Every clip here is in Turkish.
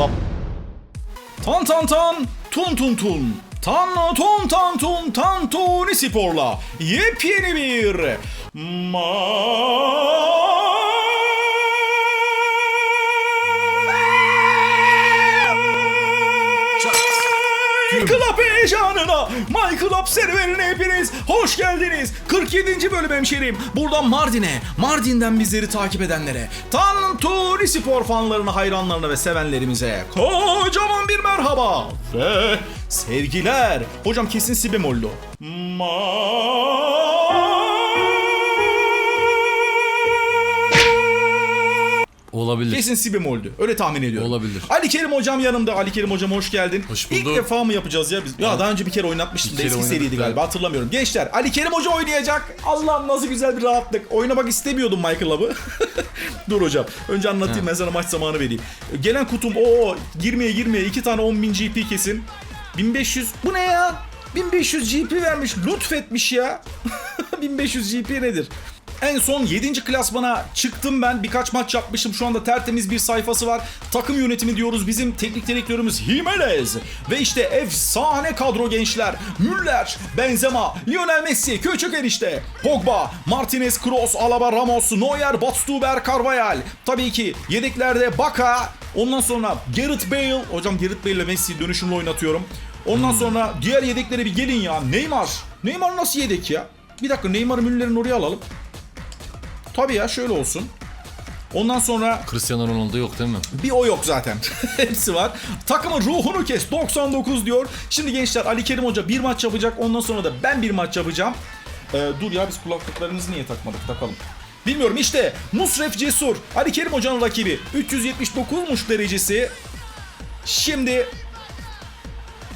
Lan. Tan tan tan, tun tun tun. Tan tun tan tun tan tuni sporla yepyeni bir My Club serüvenine hepiniz hoş geldiniz. 47. bölüm hemşerim. Buradan Mardin'e, Mardin'den bizleri takip edenlere, Tantuni Spor fanlarına, hayranlarına ve sevenlerimize kocaman bir merhaba ve sevgiler. Hocam kesin si bemollu. Olabilir. Kesin si bemoldü. Öyle tahmin ediyorum. Olabilir. Ali Kerim hocam yanımda. Ali Kerim hocam hoş geldin. Hoş İlk bulduk. defa mı yapacağız ya biz? Ya daha önce bir kere oynatmıştım da eski seriydi galiba hatırlamıyorum. Gençler Ali Kerim hoca oynayacak. Allah'ım nasıl güzel bir rahatlık. Oynamak istemiyordum Michael Hub'ı. Dur hocam. Önce anlatayım ben sana maç zamanı vereyim. Gelen kutum o girmeye girmeye iki tane 10.000 GP kesin. 1500 bu ne ya? 1500 GP vermiş. Lütfetmiş ya. 1500 GP nedir? En son 7. klasmana çıktım ben. Birkaç maç yapmışım. Şu anda tertemiz bir sayfası var. Takım yönetimi diyoruz. Bizim teknik direktörümüz Jimenez. Ve işte efsane kadro gençler. Müller, Benzema, Lionel Messi, Küçük Enişte, Pogba, Martinez, Kroos, Alaba, Ramos, Neuer, Batstuber, Carvajal. Tabii ki yedeklerde Baka. Ondan sonra Gareth Bale. Hocam Gareth Bale ile Messi'yi dönüşümlü oynatıyorum. Ondan sonra diğer yedeklere bir gelin ya. Neymar. Neymar nasıl yedek ya? Bir dakika Neymar'ı Müller'in oraya alalım. Tabii ya şöyle olsun. Ondan sonra Cristiano Ronaldo yok değil mi? bir o yok zaten. Hepsi var. Takımın ruhunu kes 99 diyor. Şimdi gençler Ali Kerim Hoca bir maç yapacak. Ondan sonra da ben bir maç yapacağım. Ee, dur ya biz kulaklıklarımızı niye takmadık takalım. Bilmiyorum işte Musref Cesur Ali Kerim Hoca'nın rakibi 379'muş derecesi. Şimdi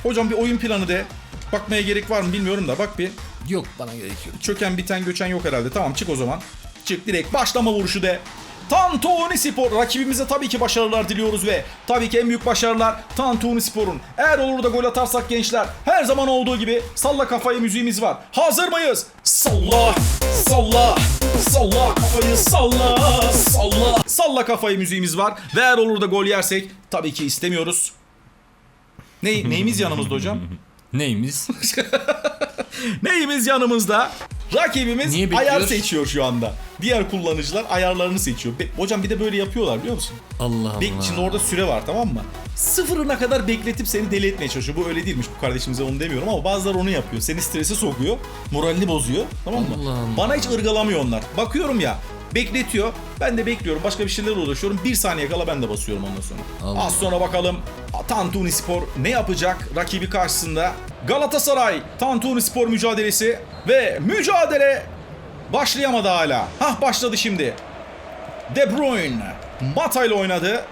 hocam bir oyun planı de. Bakmaya gerek var mı bilmiyorum da bak bir. Yok bana gerek yok. Çöken biten göçen yok herhalde. Tamam çık o zaman. Çık direkt başlama vuruşu de. Tantuni Spor rakibimize tabii ki başarılar diliyoruz ve tabii ki en büyük başarılar Tantuni Spor'un. Eğer olur da gol atarsak gençler her zaman olduğu gibi salla kafayı müziğimiz var. Hazır mıyız? Salla, salla, salla kafayı salla, salla. Salla kafayı müziğimiz var ve eğer olur da gol yersek tabii ki istemiyoruz. Ne, neyimiz yanımızda hocam? Neyimiz? Neyimiz yanımızda? Rakibimiz ayar seçiyor şu anda. Diğer kullanıcılar ayarlarını seçiyor. Be- hocam bir de böyle yapıyorlar biliyor musun? Allah Allah. Be- Şimdi orada süre var tamam mı? Sıfırına kadar bekletip seni deli etmeye çalışıyor. Bu öyle değilmiş bu kardeşimize onu demiyorum ama bazıları onu yapıyor. Seni strese sokuyor. Moralini bozuyor. Tamam mı? Allah Allah. Bana hiç ırgalamıyor onlar. Bakıyorum ya bekletiyor. Ben de bekliyorum. Başka bir şeylerle uğraşıyorum. Bir saniye kala ben de basıyorum ondan sonra. Allah. Az sonra bakalım Tantuni Spor ne yapacak rakibi karşısında? Galatasaray Tantuni Spor mücadelesi ve mücadele başlayamadı hala. Hah başladı şimdi. De Bruyne Mata ile oynadı.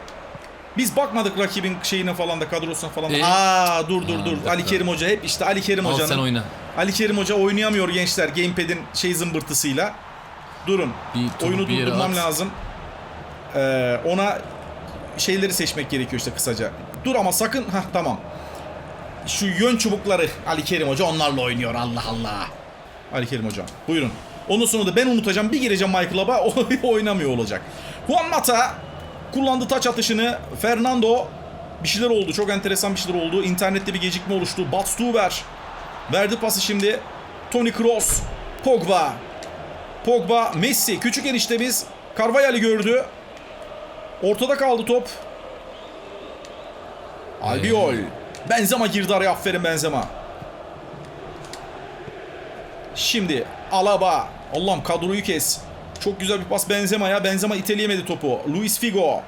Biz bakmadık rakibin şeyine falan da kadrosuna falan da. E? Aa dur dur Ha, dur. Ali. Kerim Hoca hep işte Ali Kerim Al Hoca'nın. sen oyna. Ali Kerim Hoca oynayamıyor gençler gamepad'in şey zımbırtısıyla. Durun. Bir Oyunu bir durdurmam lazım. Ee, ona şeyleri seçmek gerekiyor işte kısaca. Dur ama sakın. Hah tamam. Şu yön çubukları Ali Kerim Hoca onlarla oynuyor. Allah Allah. Ali Kerim Hocam. Buyurun. Ondan sonra da ben unutacağım. Bir gireceğim Michael. O oynamıyor olacak. Juan Mata kullandı taç atışını. Fernando bir şeyler oldu. Çok enteresan bir şeyler oldu. İnternette bir gecikme oluştu. Batstuber verdi pası şimdi. Toni Kroos. Pogba. Pogba, Messi. Küçük eniştemiz Carvajal'i gördü. Ortada kaldı top. Albiol. Benzema girdi araya. Aferin Benzema. Şimdi Alaba. Allah'ım kadroyu kes. Çok güzel bir pas Benzema'ya. Benzema iteleyemedi topu. Luis Figo.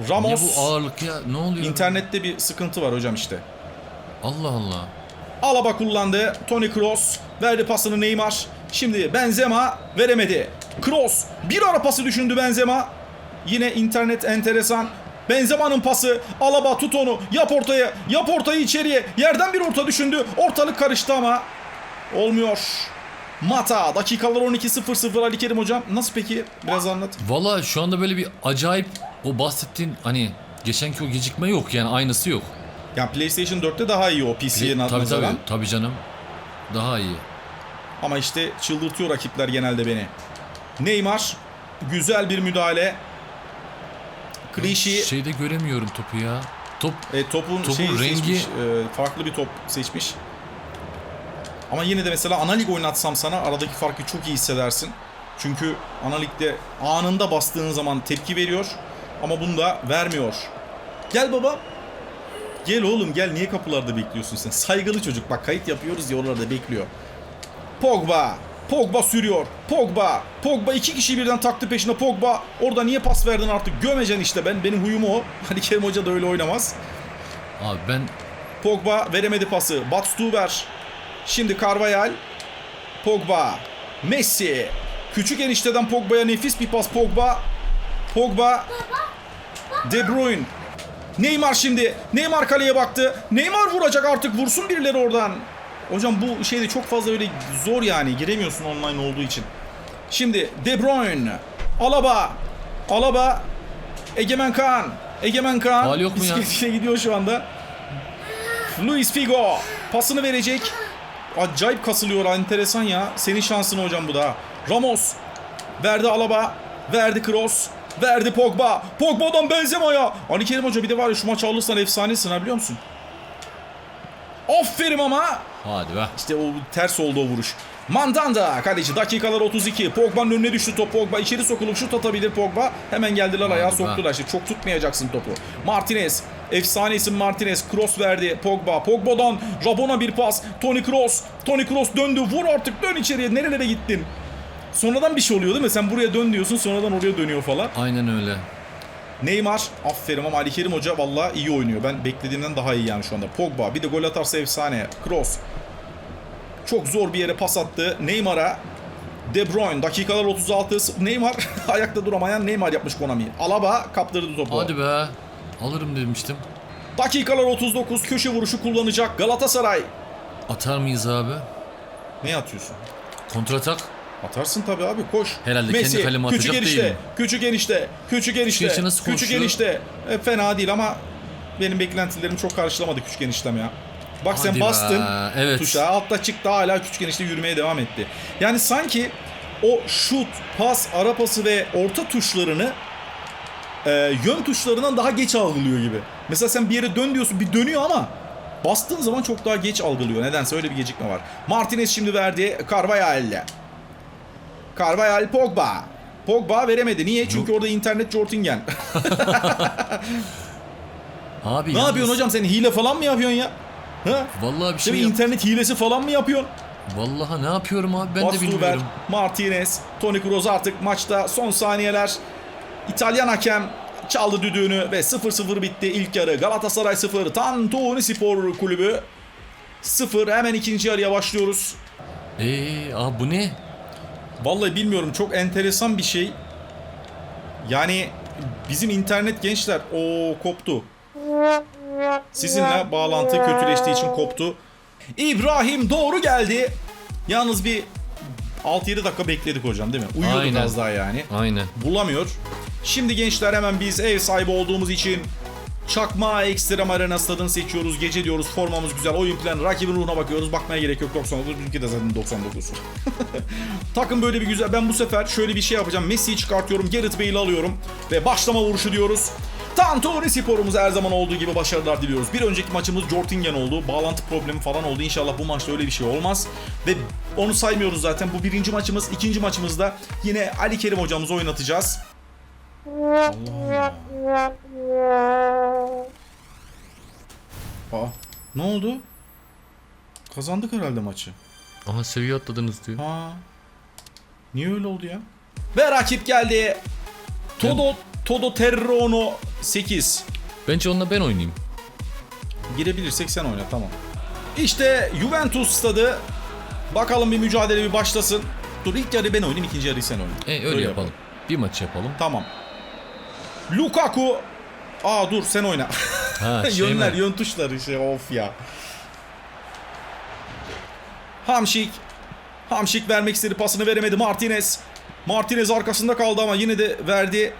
Ne Ramos. bu ağırlık ya? Ne oluyor? İnternette bir sıkıntı var hocam işte. Allah Allah. Alaba kullandı. Toni Kroos verdi pasını Neymar. Şimdi Benzema veremedi. Kroos bir ara pası düşündü Benzema. Yine internet enteresan. Benzema'nın pası. Alaba tut onu. Yap ortaya. Yap ortayı içeriye. Yerden bir orta düşündü. Ortalık karıştı ama olmuyor. Mata dakikalar 12.00 Ali Kerim hocam. Nasıl peki? Biraz anlat. Valla şu anda böyle bir acayip o bahsettiğin hani geçenki o gecikme yok yani aynısı yok. Yani PlayStation 4'te daha iyi o PC'ye tabii tabii nazaran. tabii canım. Daha iyi. Ama işte çıldırtıyor rakipler genelde beni. Neymar güzel bir müdahale. Klişi Şeyde göremiyorum topu ya. Top e, topun, Topun şeyi rengi- seçmiş. e, farklı bir top seçmiş. Ama yine de mesela ana lig oynatsam sana aradaki farkı çok iyi hissedersin. Çünkü ana ligde anında bastığın zaman tepki veriyor. Ama bunda vermiyor. Gel baba. Gel oğlum gel niye kapılarda bekliyorsun sen? Saygılı çocuk bak kayıt yapıyoruz ya oralarda bekliyor. Pogba. Pogba sürüyor. Pogba. Pogba iki kişi birden taktı peşine Pogba. Orada niye pas verdin artık? Gömeceksin işte ben. Benim huyum o. Hani Kerim Hoca da öyle oynamaz. abi ben Pogba veremedi pası. Batstuber. Şimdi Carvajal. Pogba. Messi. Küçük enişteden Pogba'ya nefis bir pas Pogba. Pogba. De Bruyne. Neymar şimdi. Neymar kaleye baktı. Neymar vuracak artık. Vursun birileri oradan. Hocam bu şeyde çok fazla öyle zor yani. Giremiyorsun online olduğu için. Şimdi De Bruyne. Alaba. Alaba. Egemen Kaan. Egemen Kaan. Faul yok mu ya? gidiyor şu anda. Luis Figo pasını verecek. Acayip kasılıyor enteresan ya. Senin şansın hocam bu da. Ramos verdi Alaba, verdi Kroos, verdi Pogba. Pogba'dan Benzema'ya. Ali Kerim Hoca bir de var ya şu maçı alırsan efsanesin ha biliyor musun? Aferin ama. hadi be. İşte o ters oldu o vuruş. Mandanda kaleci dakikalar 32. Pogba'nın önüne düştü top. Pogba içeri sokulup şut atabilir Pogba. Hemen geldiler ayağa soktular. İşte çok tutmayacaksın topu. Martinez. Efsane isim Martinez. Cross verdi Pogba. Pogba'dan Rabona bir pas. Toni Kroos. Toni Kroos döndü. Vur artık dön içeriye. Nerelere gittin? Sonradan bir şey oluyor değil mi? Sen buraya dön diyorsun sonradan oraya dönüyor falan. Aynen öyle. Neymar aferin ama Ali Kerim Hoca valla iyi oynuyor. Ben beklediğimden daha iyi yani şu anda. Pogba bir de gol atarsa efsane. Kroos. Çok zor bir yere pas attı. Neymar'a. De Bruyne dakikalar 36. Neymar ayakta duramayan Neymar yapmış Konami'yi. Alaba kaptırdı topu. Hadi be. Alırım demiştim. Dakikalar 39 köşe vuruşu kullanacak Galatasaray. Atar mıyız abi? Ne atıyorsun? Kontratak. Atarsın tabii abi koş. Herhalde kendi kaleme küçük atacak enişte, değil mi? Küçük enişte, küçük enişte, Küçük enişte küçük enişte. E, fena değil ama benim beklentilerim çok karşılamadı küçük eniştem ya. Bak sen Hadi be, bastın evet. tuşa altta çıktı hala küçük enişte yürümeye devam etti. Yani sanki o şut, pas, ara pası ve orta tuşlarını e, yön tuşlarından daha geç algılıyor gibi. Mesela sen bir yere dön diyorsun bir dönüyor ama bastığın zaman çok daha geç algılıyor. Nedense öyle bir gecikme var. Martinez şimdi verdi Carvajal. Carvajal Pogba. Pogba veremedi. Niye? Çünkü orada internet Jortingen. Abi ne yalnız- yapıyorsun hocam sen hile falan mı yapıyorsun ya? Ha? Vallahi bir şey mi? yap- internet hilesi falan mı yapıyorsun? Vallahi ne yapıyorum abi ben de Bastuber, bilmiyorum. Martinez, Toni Kroos artık maçta son saniyeler. İtalyan hakem çaldı düdüğünü ve 0-0 bitti ilk yarı. Galatasaray 0, Tantuni Spor Kulübü 0. Hemen ikinci yarıya başlıyoruz. Eee abi bu ne? Vallahi bilmiyorum çok enteresan bir şey. Yani bizim internet gençler o koptu. Sizinle bağlantı kötüleştiği için koptu. İbrahim doğru geldi. Yalnız bir 6-7 dakika bekledik hocam değil mi? Uyuyorduk Aynen. az daha yani. Aynen. Bulamıyor. Şimdi gençler hemen biz ev sahibi olduğumuz için Çakma Ekstrem Arena stadını seçiyoruz. Gece diyoruz formamız güzel. Oyun planı rakibin ruhuna bakıyoruz. Bakmaya gerek yok 99. Bizimki de zaten 99. Takım böyle bir güzel. Ben bu sefer şöyle bir şey yapacağım. Messi'yi çıkartıyorum. Gareth Bale'i alıyorum. Ve başlama vuruşu diyoruz. Tantuni sporumuz her zaman olduğu gibi başarılar diliyoruz. Bir önceki maçımız Jortingen oldu. Bağlantı problemi falan oldu. İnşallah bu maçta öyle bir şey olmaz. Ve onu saymıyoruz zaten. Bu birinci maçımız. ikinci maçımızda yine Ali Kerim hocamızı oynatacağız. Allah Allah. Aa, ne oldu? Kazandık herhalde maçı. Aha seviye atladınız diyor. Ha. Niye öyle oldu ya? Ve rakip geldi. Todo Todo Terrono 8. Bence onunla ben oynayayım. Girebilirsek sen oyna tamam. İşte Juventus stadı. Bakalım bir mücadele bir başlasın. Dur ilk yarı ben oynayayım ikinci yarıyı sen oyna. E öyle, yapalım. Bir maç yapalım. Tamam. Lukaku. Aa dur sen oyna. Ha şey Yönler mi? yön tuşları işte of ya. Hamşik. Hamşik vermek istedi pasını veremedi Martinez. Martinez arkasında kaldı ama yine de verdi.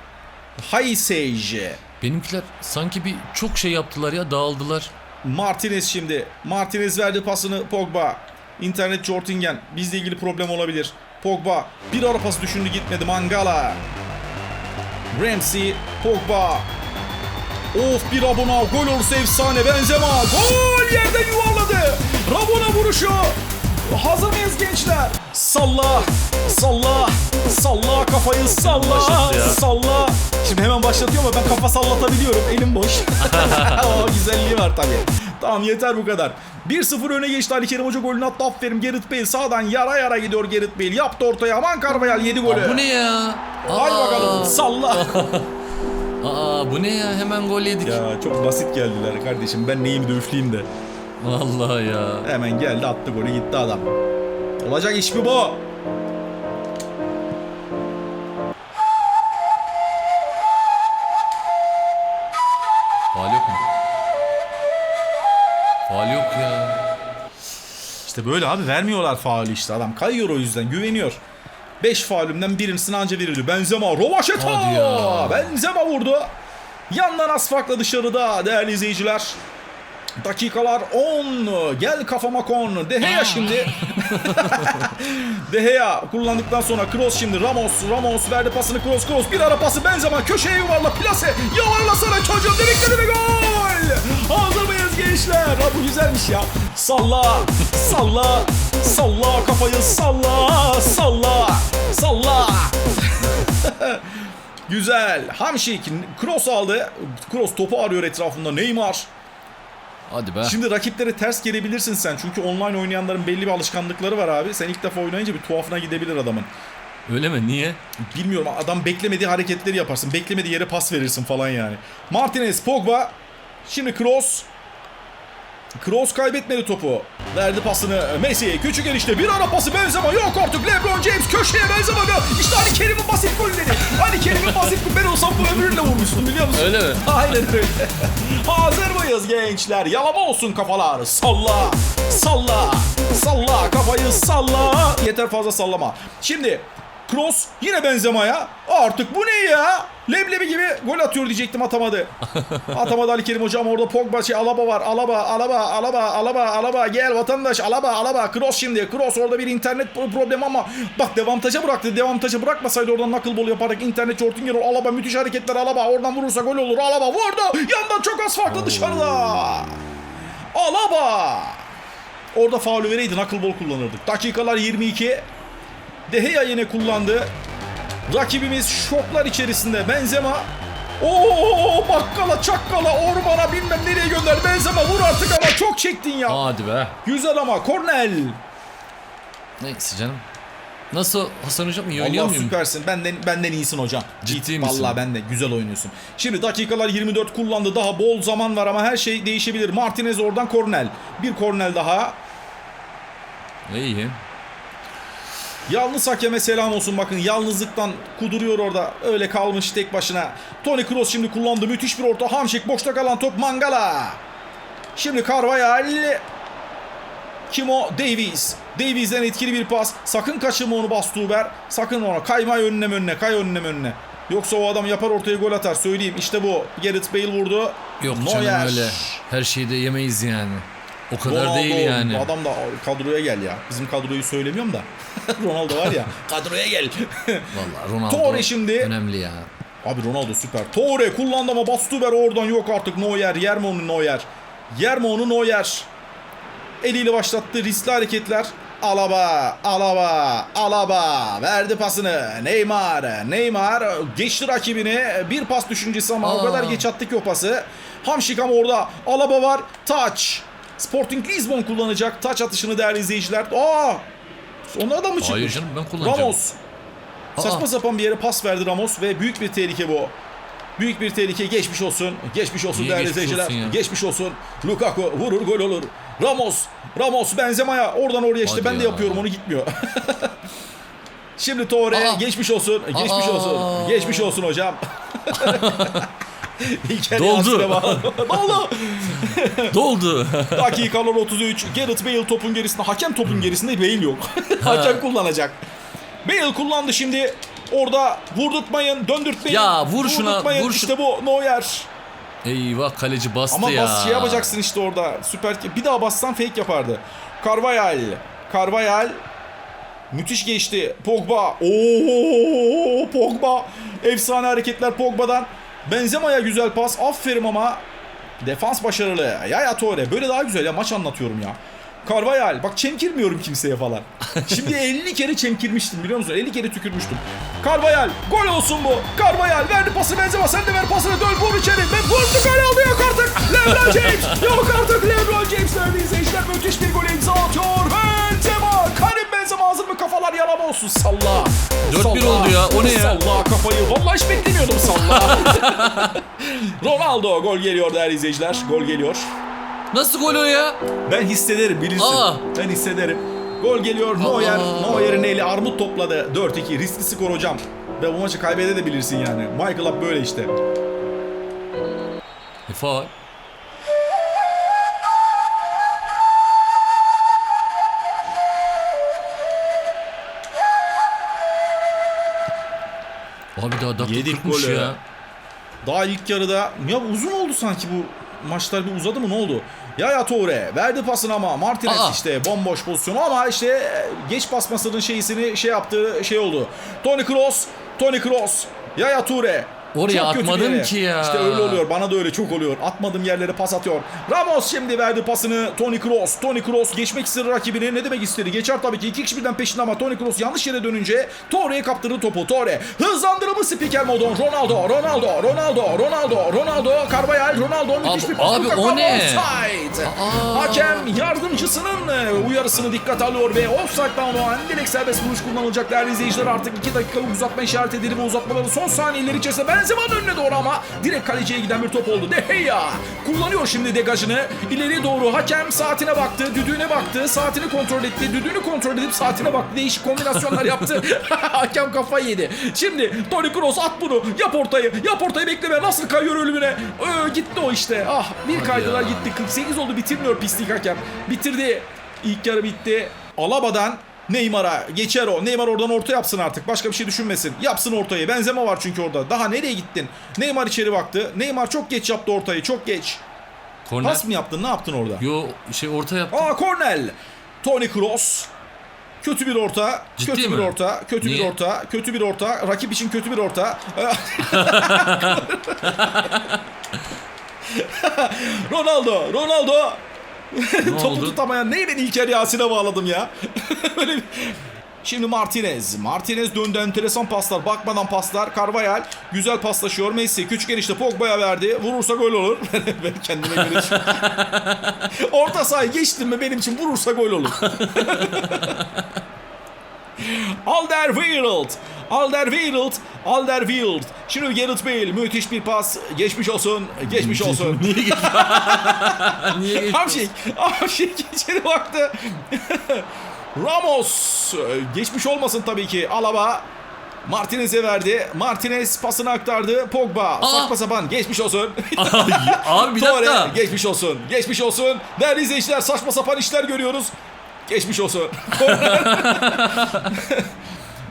Haysej. Benimkiler sanki bir çok şey yaptılar ya dağıldılar. Martinez şimdi. Martinez verdi pasını Pogba. İnternet Jortingen. Bizle ilgili problem olabilir. Pogba. Bir ara pas düşündü gitmedi. Mangala. Ramsey. Pogba. Of bir Rabona gol olursa efsane Benzema gol yerden yuvarladı. Rabona vuruşu. Hazır mıyız gençler? Salla, salla, salla kafayı salla, salla. Şimdi hemen başlatıyor ama ben kafa sallatabiliyorum. Elim boş. o güzelliği var tabii. Tamam yeter bu kadar. 1-0 öne geçti Ali Kerim Hoca golünü attı. Aferin Gerrit Bale sağdan yara yara gidiyor Gerrit Bale. Yaptı ortaya. Aman Carvajal yedi golü. Aa, bu ne ya? Hadi Aa, bakalım salla. Aa bu ne ya? Hemen gol yedik. ya çok basit geldiler kardeşim. Ben neyimi de üfleyeyim de. Vallahi ya. Hemen geldi attı golü gitti adam. Olacak iş mi bu? İşte böyle abi vermiyorlar faulü işte adam. Kayıyor o yüzden güveniyor. 5 faulümden birincisini anca verirdi. Benzema Rovaşeta. Benzema vurdu. Yandan az farkla dışarıda değerli izleyiciler. Dakikalar 10. Gel kafama kon. De Gea şimdi. De Gea kullandıktan sonra Kroos şimdi Ramos. Ramos verdi pasını Kroos. Kroos bir ara pası Benzema köşeye yuvarla plase. Yuvarlasana çocuğum dedikledi bir gol. Gençler? Ha, bu güzelmiş ya. Salla. Salla. Salla kafayı salla. Salla. Salla. Güzel. Hamşik cross aldı. Cross topu arıyor etrafında. Neymar. Hadi be. Şimdi rakiplere ters gelebilirsin sen. Çünkü online oynayanların belli bir alışkanlıkları var abi. Sen ilk defa oynayınca bir tuhafına gidebilir adamın. Öyle mi? Niye? Bilmiyorum adam beklemediği hareketleri yaparsın. Beklemediği yere pas verirsin falan yani. Martinez, Pogba. Şimdi Kroos. Kroos kaybetmedi topu. Verdi pasını Messi. Küçük erişte bir ara pası Benzema. Yok artık LeBron James köşeye Benzema. İşte Ali Kerim'in basit golleri. Ali Kerim'in basit golü. Ben olsam bu öbürünle vurmuştum biliyor musun? Öyle mi? Aynen öyle. Hazır mıyız gençler? Yalama olsun kafalar. Salla, salla, salla kafayı salla. Yeter fazla sallama. Şimdi Kroos yine Benzema'ya. Artık bu ne ya? Leblebi gibi gol atıyor diyecektim atamadı. atamadı Ali Kerim hocam orada Pogba şey Alaba var. Alaba, Alaba, Alaba, Alaba, Alaba gel vatandaş Alaba, Alaba. Kroos şimdi. Kroos orada bir internet problemi ama bak devantaja bıraktı. Devantaja bırakmasaydı oradan knuckleball yaparak internet Jortingen Alaba müthiş hareketler Alaba. Oradan vurursa gol olur. Alaba vurdu. Yandan çok az farklı dışarıda. Alaba. Orada faulü vereydi knuckleball kullanırdık. Dakikalar 22. De Gea yine kullandı. Rakibimiz şoklar içerisinde. Benzema Oo bakkala çakkala ormana bilmem nereye gönder. Benzema vur artık ama çok çektin ya. Hadi be. Güzel ama Kornel. Neyse canım. Nasıl Hasan hocam iyi oynuyor muyum? süpersin. Benden benden iyisin hocam. Ciddi misin? Vallahi ben de güzel oynuyorsun. Şimdi dakikalar 24 kullandı. Daha bol zaman var ama her şey değişebilir. Martinez oradan Kornel. Bir Kornel daha. İyi. Yalnız hakeme selam olsun bakın yalnızlıktan kuduruyor orada öyle kalmış tek başına. Toni Kroos şimdi kullandı müthiş bir orta Hamşik boşta kalan top Mangala. Şimdi Carvajal. Kim o? Davies. Davies'den etkili bir pas. Sakın kaçırma onu Bastuber. Sakın ona kayma önüne önüne kay önüne önüne. Yoksa o adam yapar ortaya gol atar söyleyeyim. İşte bu. Gareth Bale vurdu. Yok canım Neuer. öyle. Her şeyi de yemeyiz yani. O kadar Ronaldo. değil yani. Adam da kadroya gel ya. Bizim kadroyu söylemiyorum da. Ronaldo var ya. kadroya gel. Vallahi Ronaldo Torre şimdi. önemli ya. Abi Ronaldo süper. Torre kullandı ama Bastuber oradan yok artık Neuer. Yermo'nun Neuer. Yermo'nun Neuer. Eliyle başlattı riskli hareketler. Alaba, Alaba, Alaba verdi pasını. Neymar, Neymar geçti rakibini. Bir pas düşüncesi ama o Aa. kadar geç attı ki o pası. Hamşik ama orada Alaba var. Touch. Sporting Lisbon kullanacak taç atışını değerli izleyiciler. Aa! Ona da mı çıktı? Hayır canım ben kullanacağım. Ramos. Saçma Aa. sapan bir yere pas verdi Ramos ve büyük bir tehlike bu. Büyük bir tehlike geçmiş olsun. Geçmiş olsun Niye değerli geçmiş olsun ya? Geçmiş olsun. Lukaku vurur gol olur. Ramos. Ramos Benzema'ya oradan oraya işte Hadi ben de ya. yapıyorum onu gitmiyor. Şimdi Torre Aa. geçmiş olsun. Geçmiş Aa. olsun. Geçmiş olsun hocam. İlker Doldu. Bağlı. Doldu. Dakikalar 33. Gareth Bale topun gerisinde. Hakem topun gerisinde Bale yok. Hakem kullanacak. Bale kullandı şimdi. Orada vurdurtmayın, döndürtmeyin. Ya vur şuna, vur şu- İşte bu Neuer. Eyvah kaleci bastı Ama ya. bas şey yapacaksın işte orada. Süper. Bir daha bassan fake yapardı. Carvajal. Carvajal. Müthiş geçti. Pogba. Oo Pogba. Efsane hareketler Pogba'dan. Benzema'ya güzel pas. Aferin ama. Defans başarılı. Yaya Toure. Böyle daha güzel ya. Maç anlatıyorum ya. Carvajal. Bak çemkirmiyorum kimseye falan. Şimdi 50 kere çemkirmiştim biliyor musun? 50 kere tükürmüştüm. Carvajal. Gol olsun bu. Carvajal verdi pası Benzema. Sen de ver pasını. Dön vur içeri. Ve vurdu gol aldı. Yok artık. LeBron James. Yok artık LeBron James. Verdi izleyiciler. Müthiş bir gol imza atıyor. Benzema. Hazır mı? Kafalar yalama olsun. Salla. 4-1 Salla. oldu ya, o ne ya? Salla kafayı. Vallahi hiç beklemiyordum salla. Ronaldo gol geliyor değerli izleyiciler. Gol geliyor. Nasıl gol o ya? Ben hissederim bilirsin. Aa. Ben hissederim. Gol geliyor. Neuer. Neuer'in eli armut topladı. 4-2. Riskli skor hocam. Ve bu maçı kaybedebilirsin yani. Michael Up böyle işte. E, faul. Abi daha dakika Yedik 40'mış golü. ya. Daha ilk yarıda ya uzun oldu sanki bu maçlar bir uzadı mı ne oldu? Yaya Toure verdi pasını ama Martinez Aa. işte bomboş pozisyonu ama işte e, geç basmasının şeysini şey yaptığı şey oldu. Toni Kroos, Toni Kroos, Yaya Toure. Oraya Çok atmadım ki ya. İşte öyle oluyor. Bana da öyle çok oluyor. Atmadığım yerlere pas atıyor. Ramos şimdi verdi pasını. Toni Kroos. Toni Kroos geçmek istedi rakibini. Ne demek istedi? Geçer tabii ki. İki kişi birden peşinde ama Toni Kroos yanlış yere dönünce Torre'ye kaptırdı topu. Torre. Hızlandırımı spiker modon. Ronaldo. Ronaldo. Ronaldo. Ronaldo. Ronaldo. Carvajal. Ronaldo. Müthiş Abi- bir pas. abi Lukaku o ne? Offside. Aa. Hakem yardımcısının e, uyarısını dikkat alıyor ve offside'dan o an direkt serbest vuruş kullanılacak değerli izleyiciler. Artık 2 dakikalık uzatma işaret edildi ve uzatmaların son saniyeleri içerisinde Benzema'nın önüne doğru ama direkt kaleciye giden bir top oldu. De Gea kullanıyor şimdi degajını. İleri doğru hakem saatine baktı, düdüğüne baktı, saatini kontrol etti, düdüğünü kontrol edip saatine baktı. Değişik kombinasyonlar yaptı. hakem kafayı yedi. Şimdi Toni Kroos at bunu. Yap ortayı. Yap ortayı bekleme. Nasıl kayıyor ölümüne? Ee, gitti o işte. Ah bir Hadi kaydılar ya. gitti. 48 oldu bitirmiyor pislik hakem. Bitirdi. İlk yarı bitti. Alaba'dan Neymar'a geçer o. Neymar oradan orta yapsın artık. Başka bir şey düşünmesin. Yapsın ortayı. Benzema var çünkü orada. Daha nereye gittin? Neymar içeri baktı. Neymar çok geç yaptı ortayı. Çok geç. Korner. Pas mı yaptın? Ne yaptın orada? Yo şey orta yaptı. Aa Cornell. Toni Kroos. Kötü bir orta. Ciddi kötü bir mi? orta. Kötü bir Niye? orta. Kötü bir orta. Rakip için kötü bir orta. Ronaldo. Ronaldo. Topu oldu? tutamayan neyi ben İlker Yasin'e bağladım ya. Böyle bir... Şimdi Martinez. Martinez döndü enteresan paslar. Bakmadan paslar. Carvajal güzel paslaşıyor. Messi küçük enişte Pogba'ya verdi. Vurursa gol olur. ben kendime göre Orta sahayı geçtim mi benim için vurursa gol olur. Alderweireld. Alderweireld. Alderweireld. Şimdi Gareth Bale müthiş bir pas. Geçmiş olsun. Geçmiş olsun. Niye geçti? Niye geçti? Hamşik. Hamşik içeri baktı. Ramos. Geçmiş olmasın tabii ki. Alaba. Martinez'e verdi. Martinez pasını aktardı. Pogba. Aa! Saçma sapan. Geçmiş olsun. Abi bir Torre. dakika. Geçmiş olsun. Geçmiş olsun. Değerli izleyiciler saçma sapan işler görüyoruz. Geçmiş olsun.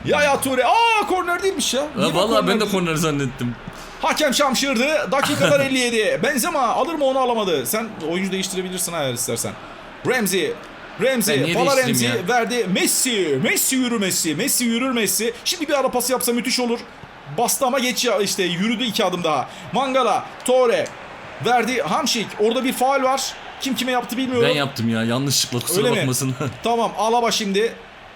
ya ya Ture. Aa korner değilmiş ya. Ya vallahi ben de korner zannettim. Hakem şamşırdı. Dakikalar 57. Benzema alır mı onu alamadı. Sen oyuncu değiştirebilirsin eğer istersen. Ramsey. Ramsey. değiştireyim Ramsey verdi. Messi. Messi yürür Messi. Messi yürür Messi. Şimdi bir ara pası yapsa müthiş olur. Bastı ama geç ya işte yürüdü iki adım daha. Mangala. Torre. Verdi. Hamşik. Orada bir faal var. Kim kime yaptı bilmiyorum. Ben yaptım ya yanlışlıkla kusura Öyle mi? bakmasın. Tamam Alaba şimdi.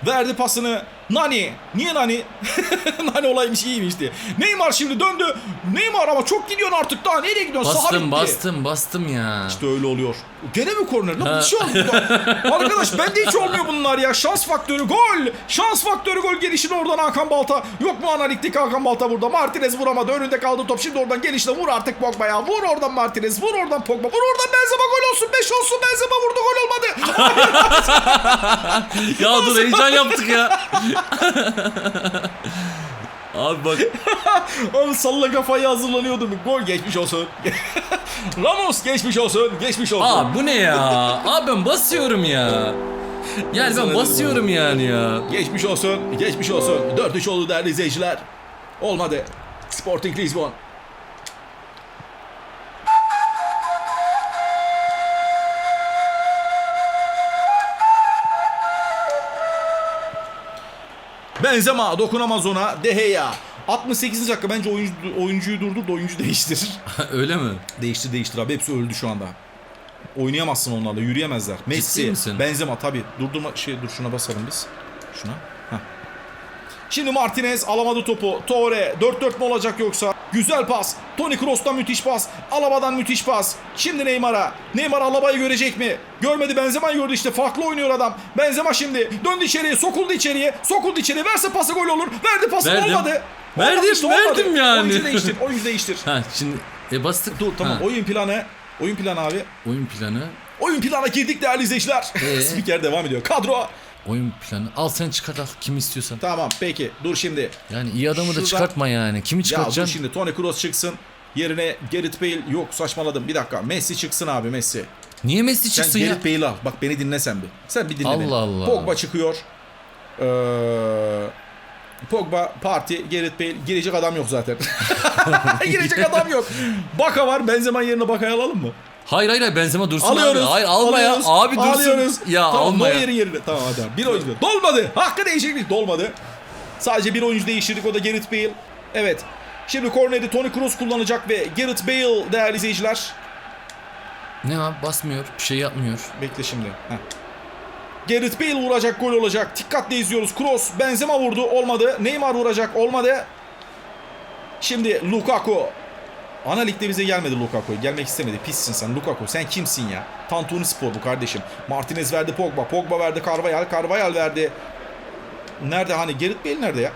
Verdi pasını. Nani. Niye Nani? Nani olaymış iyiymiş diye. Neymar şimdi döndü. Neymar ama çok gidiyorsun artık daha. Nereye gidiyorsun? Saha bastım bitti. bastım bastım ya. İşte öyle oluyor. Gene mi korner? Lan bir şey olmuyor. Arkadaş bende hiç olmuyor bunlar ya. Şans faktörü gol. Şans faktörü gol gelişine oradan Hakan Balta. Yok mu analitik Hakan Balta burada. Martinez vuramadı. Önünde kaldı top. Şimdi oradan gelişine vur artık Pogba'ya. Vur oradan Martinez. Vur oradan Pogba. Vur oradan Benzema gol olsun. 5 olsun. Benzema vurdu gol olmadı. ya dur heyecan yaptık ya. Abi bak Abi salla kafayı hazırlanıyordum. Gol geçmiş olsun. Ramos geçmiş olsun. Geçmiş olsun. Abi bu ne ya? Abi ben basıyorum ya. Yani ben basıyorum yani ya. Geçmiş olsun. Geçmiş olsun. 4-3 oldu değerli izleyiciler. Olmadı. Sporting Lisbon. Benzema dokunamaz ona. De Gea. 68. dakika bence oyuncu, oyuncuyu durdur da oyuncu değiştir. Öyle mi? değiştir değiştir abi hepsi öldü şu anda. Oynayamazsın onlarla yürüyemezler. Messi, misin? Benzema tabi. Durdurma şey dur şuna basalım biz. Şuna. Heh. Şimdi Martinez alamadı topu. Torre 4-4 mü olacak yoksa? Güzel pas. Toni Kroos'tan müthiş pas. Alaba'dan müthiş pas. Şimdi Neymar'a. Neymar Alaba'yı görecek mi? Görmedi Benzema'yı gördü işte. Farklı oynuyor adam. Benzema şimdi döndü içeriye. Sokuldu içeriye. Sokuldu içeriye. Verse pası gol olur. Verdi pası Verdim. olmadı. Verdim, Olmadı işte, olmadı. verdim yani. Oyuncu değiştir. Oyuncu değiştir. Ha şimdi e bastık. Dur tamam Ha, oyun planı. Oyun planı abi. oyun planı. Oyun planına girdik değerli izleyiciler. Ee? Spiker devam ediyor. Kadro. Oyun planı. Al sen çıkart al kim istiyorsan. Tamam peki dur şimdi. Yani iyi adamı da Şuradan- çıkartma yani. Kimi Ya dur çıkartacaksın? şimdi Toni Kroos çıksın. Yerine Gareth Bale yok saçmaladım bir dakika. Messi çıksın abi Messi. Niye Messi Sen çıksın ya? Gareth Bale'i al. Bak beni dinle sen bir. Sen bir dinle Allah beni. Allah. Pogba çıkıyor. Ee, Pogba parti Gareth Bale girecek adam yok zaten. girecek adam yok. Baka var Benzema yerine Baka'yı alalım mı? Hayır hayır hayır, Benzema dursun Alıyoruz. abi. Hayır alma ya. alıyoruz, Abi dursun. Alıyoruz. Ya tamam, alma ya. Neuer'in yerine. Tamam hadi. abi. Bir oyuncu. Dolmadı. Hakkı değişiklik dolmadı. Sadece bir oyuncu değiştirdik o da Gareth Bale. Evet. Şimdi korneri Toni Kroos kullanacak ve Gareth Bale değerli izleyiciler. Ne abi basmıyor. Bir şey yapmıyor. Bekle şimdi. Heh. Gareth Bale vuracak gol olacak. Dikkatle izliyoruz. Kroos Benzema vurdu olmadı. Neymar vuracak olmadı. Şimdi Lukaku. Ana ligde bize gelmedi Lukaku. Gelmek istemedi. Pissin sen Lukaku. Sen kimsin ya? Tantuni Spor bu kardeşim. Martinez verdi Pogba. Pogba verdi Carvajal. Carvajal verdi. Nerede hani Gareth Bale nerede ya?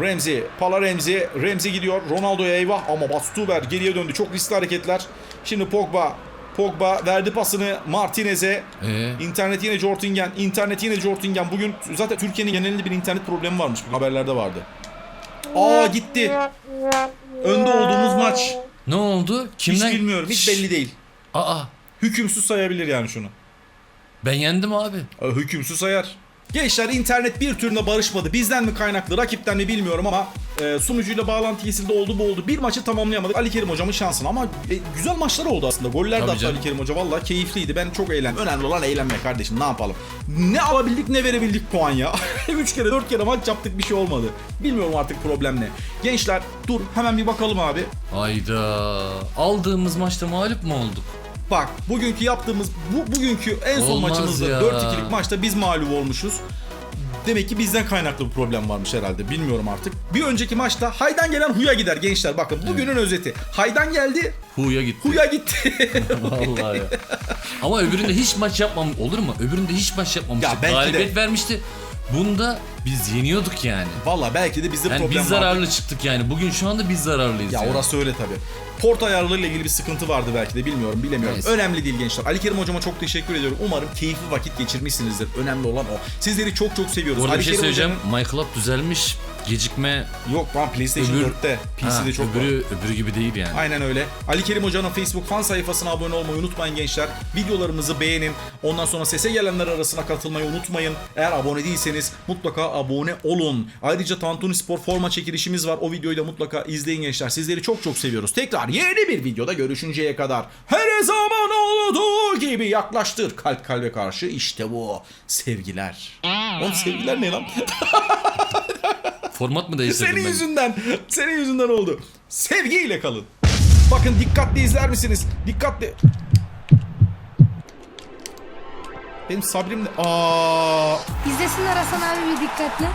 Ramsey, Pala Ramsey, Ramsey gidiyor. Ronaldo'ya eyvah ama Bastuber geriye döndü. Çok riskli hareketler. Şimdi Pogba, Pogba verdi pasını Martinez'e. Ee, İnternet yine Jortingen, internet yine Jortingen. Bugün zaten Türkiye'nin genelinde bir internet problemi varmış. Haberlerde vardı. Aa gitti. Önde olduğumuz maç. ne oldu? Hiç Kimden? bilmiyorum. Hiç belli değil. Aa Hükümsüz sayabilir yani şunu. ben yendim abi. Aa, Hükümsüz sayar. Gençler internet bir türlü barışmadı. Bizden mi kaynaklı, rakipten mi bilmiyorum ama e, sunucuyla bağlantı kesildi oldu bu oldu. Bir maçı tamamlayamadık. Ali Kerim hocamın şansına ama e, güzel maçlar oldu aslında. Goller de attı. Ali Kerim hoca. Valla keyifliydi. Ben çok eğlendim. Önemli olan eğlenmek kardeşim. Ne yapalım? Ne alabildik ne verebildik puan ya. Üç kere dört kere maç yaptık bir şey olmadı. Bilmiyorum artık problem ne. Gençler dur hemen bir bakalım abi. Hayda. Aldığımız maçta mağlup mu olduk? Bak bugünkü yaptığımız bu bugünkü en son Olmaz maçımızda ya. 4-2'lik maçta biz mağlup olmuşuz. Demek ki bizden kaynaklı bir problem varmış herhalde. Bilmiyorum artık. Bir önceki maçta haydan gelen huya gider gençler. Bakın bugünün özeti. Haydan geldi, Hu'ya gitti. huya gitti. Vallahi ya. Ama öbüründe hiç maç yapmam olur mu? Öbüründe hiç maç yapmamıştık. Ya belki de- Galibiyet vermişti. Bunda biz yeniyorduk yani. Valla belki de bizde Yani problem biz vardı. zararlı çıktık yani. Bugün şu anda biz zararlıyız. Ya yani. orası öyle tabi. Port ayarlarıyla ilgili bir sıkıntı vardı belki de bilmiyorum bilemiyorum. Neyse. Önemli değil gençler. Ali Kerim hocama çok teşekkür ediyorum. Umarım keyifli vakit geçirmişsinizdir. Önemli olan o. Sizleri çok çok seviyoruz. Bu arada Ali bir şey Kerim söyleyeceğim. hocanın- My Club düzelmiş. Gecikme Yok lan PlayStation Öbür- 4'te. PC'de Ha, çok var. öbürü, öbürü gibi değil yani. Aynen öyle. Ali Kerim Hoca'nın Facebook fan sayfasına abone olmayı unutmayın gençler. Videolarımızı beğenin. Ondan sonra sese gelenler arasına katılmayı unutmayın. Eğer abone değilseniz mutlaka abone olun. Ayrıca Tantuni Spor forma çekilişimiz var. O videoyu da mutlaka izleyin gençler. Sizleri çok çok seviyoruz. Tekrar yeni bir videoda görüşünceye kadar her zaman olduğu gibi yaklaştır kalp kalbe karşı. İşte bu. Sevgiler. Oğlum sevgiler ne lan? Format mı değiştirdim Senin ben? yüzünden. Senin yüzünden oldu. Sevgiyle kalın. Bakın dikkatli izler misiniz? Dikkatli. Benim sabrim de... Aa, İzlesinler Hasan abi bir dikkatle.